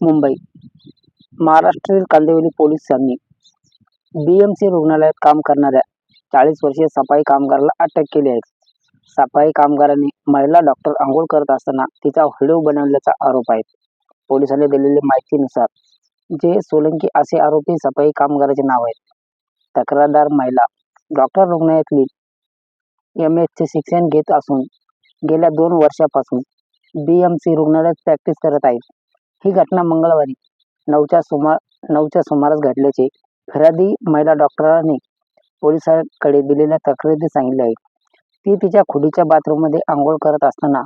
मुंबई. महाराष्ट्रातील कांदिवली पोलिसांनी बीएमसी रुग्णालयात काम करणाऱ्या चाळीस वर्षीय सफाई कामगाराला अटक केली आहे. सफाई कामगाराने महिला डॉक्टर आंघोळ करत असताना तिचा व्हिडिओ बनवल्याचा आरोप आहे. पोलिसांनी दिलेल्या माहितीनुसार जे सोलंकी असे आरोपी सफाई कामगाराचे नाव आहे तक्रारदार महिला डॉक्टर रुग्णालयातली एम एसचे शिक्षण घेत असून गेल्या दोन वर्षापासून बी एम सी रुग्णालयात प्रॅक्टिस करत आहेत ही घटना मंगळवारी नऊच्या सुमार नऊच्या सुमारास घडल्याचे फिर्यादी महिला डॉक्टरांनी पोलिसांकडे दिलेल्या तक्रारीत सांगितले आहे. ती तिच्या खुडीच्या बाथरूममध्ये आंघोळ करत असताना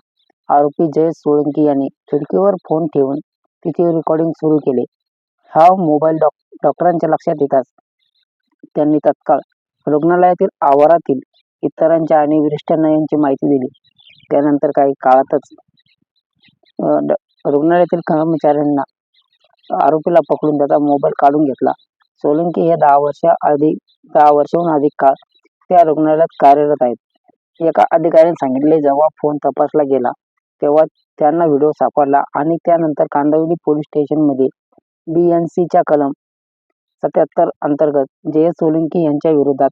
आरोपी जयेश सोळंकी यांनी खिडकीवर फोन ठेवून तिचे रेकॉर्डिंग सुरू केले. हा मोबाईल डॉक डॉक्टरांच्या लक्षात येताच त्यांनी तत्काळ रुग्णालयातील आवारातील इतरांच्या आणि वरिष्ठांना यांची माहिती दिली. त्यानंतर काही काळातच ड- रुग्णालयातील कर्मचाऱ्यांना आरोपीला पकडून त्याचा मोबाईल काढून घेतला. सोलंकी हे दहा वर्षा आधी दहा वर्षाहून अधिक काळ त्या रुग्णालयात कार्यरत आहेत. एका अधिकाऱ्याने सांगितले जेव्हा फोन तपासला गेला तेव्हा त्यांना व्हिडिओ सापडला आणि त्यानंतर कांदिवली पोलीस स्टेशनमध्ये बी एन सीच्या कलम सत्याहत्तर अंतर्गत जे. एस. सोलंकी यांच्या विरोधात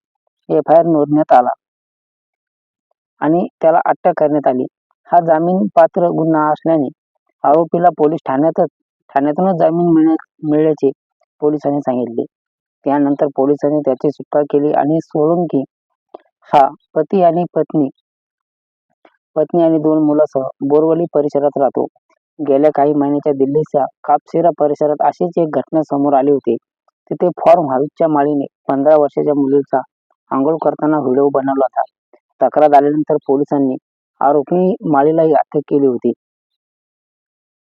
एफ आय आर नोंदण्यात आला आणि त्याला अटक करण्यात आली. हा जामीन पात्र गुन्हा असल्याने आरोपीला पोलीस ठाण्यातच ठाण्यातूनच जामीन मिळण्या मिळाल्याचे पोलिसांनी सांगितले. त्यानंतर पोलिसांनी त्याची सुटका केली आणि सोळंकी हा पती आणि पत्नी पत्नी आणि दोन मुलासह बोरवली परिसरात राहतो. गेल्या काही महिन्याच्या दिल्लीच्या कापशिरा परिसरात अशीच एक घटना समोर आली होती. तिथे फॉर्म हाऊसच्या माळीने पंधरा वर्षाच्या मुलीचा आंघोळ करताना व्हिडिओ बनवला होता. तक्रार आल्यानंतर पोलिसांनी आरोपी माळीलाही अटक केली होती.